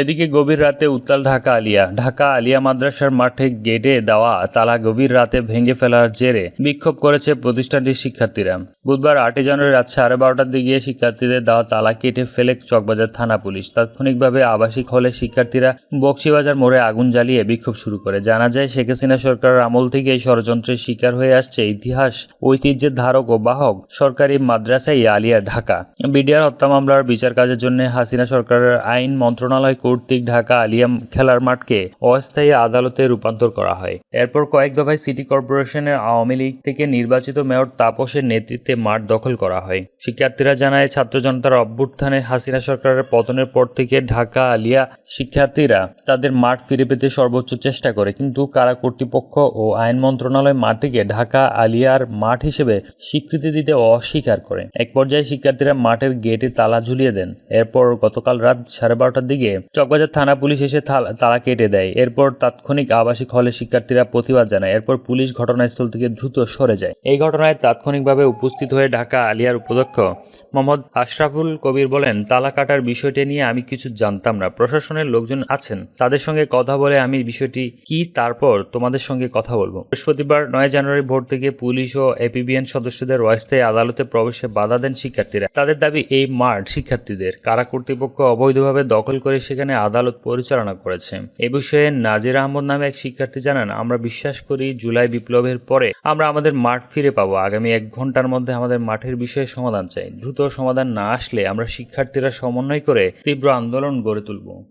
এদিকে গভীর রাতে উত্তাল ঢাকা আলিয়া। ঢাকা আলিয়া মাদ্রাসার মাঠে গেটে দেওয়া তালা গভীর রাতে ভেঙে ফেলার জেরে বিক্ষোভ করেছে প্রতিষ্ঠানটির শিক্ষার্থীরা। বুধবার আটই জানুয়ারি রাত সাড়ে বারোটার দিকে শিক্ষার্থীদের দেওয়া তালা কেটে ফেলে চকবাজার থানা পুলিশ। তাৎক্ষণিকভাবে আবাসিক হলে শিক্ষার্থীরা বক্সিবাজার মোড়ে আগুন জ্বালিয়ে বিক্ষোভ শুরু করে। জানা যায়, শেখ হাসিনা সরকারের আমল থেকে এই ষড়যন্ত্রের শিকার হয়ে আসছে ইতিহাস, ঐতিহ্যের ধারক ও বাহক সরকারি মাদ্রাসাই আলিয়া, ঢাকা। বিডিআর হত্যা মামলার বিচার কাজের জন্য হাসিনা সরকারের আইন মন্ত্রণালয় কর্তৃক ঢাকা আলিয়া খেলার মাঠকে অস্থায়ী আদালতে রূপান্তর করা হয়। এরপর কয়েক দফায় সিটি কর্পোরেশনের আওয়ামী লীগ থেকে নির্বাচিত মেয়র তাপসের নেতৃত্বে মাঠ দখল করা হয়। শিক্ষার্থীরা জানায়, ছাত্র জনতার অভ্যুত্থানে হাসিনা সরকারের পতনের পর থেকে ঢাকা আলিয়া শিক্ষার্থীরা তাদের মাঠ ফিরে পেতে সর্বোচ্চ চেষ্টা করে। কিন্তু কারা কর্তৃপক্ষ ও আইন মন্ত্রণালয় মাঠটিকে ঢাকা আলিয়ার মাঠ হিসেবে স্বীকৃতি দিতে অস্বীকার করে? এক পর্যায়ে শিক্ষার্থীরা মাঠের গেটে তালা ঝুলিয়ে দেন। এরপর গতকাল রাত সাড়ে বারোটার দিকে চকবাজার থানা পুলিশ এসে তালা কেটে দেয়। এরপর তাৎক্ষণিক আবাসিক হলে শিক্ষার্থীরা প্রতিবাদ জানায়। এরপর পুলিশ ঘটনাস্থল থেকে দ্রুত সরে যায়। এই ঘটনায় তাৎক্ষণিকভাবে উপস্থিত হয়ে ঢাকা আলিয়ার উপাধ্যক্ষ মোহাম্মদ আশরাফুল কবির বলেন, তালা কাটার বিষয়টি নিয়ে আমি কিছু জানতাম না। প্রশাসনের লোকজন আছেন। তাদের সঙ্গে কথা বলে আমি বিষয়টি কি, তারপর তোমাদের সঙ্গে কথা বলব। বৃহস্পতিবার নয় জানুয়ারি ভোর থেকে পুলিশ ও এপিবিএন সদস্যদের অস্থায়ী আদালতে প্রবেশে বাধা দেন শিক্ষার্থীরা। তাদের দাবি, এই মাঠ শিক্ষার্থীদের। কারা কর্তৃপক্ষ অবৈধভাবে দখল করে সেখানে আদালত পরিচালনা করেছে। এ বিষয়ে নাজির আহমদ নামে এক শিক্ষার্থী জানান, আমরা বিশ্বাস করি জুলাই বিপ্লবের পরে আমরা আমাদের মাঠ ফিরে পাবো। আগামী এক ঘণ্টার মধ্যে আমাদের মাঠের বিষয়ে সমাধান চাই। দ্রুত সমাধান না আসলে আমরা শিক্ষার্থীরা সমন্বয় করে তীব্র আন্দোলন গড়ে তুলব।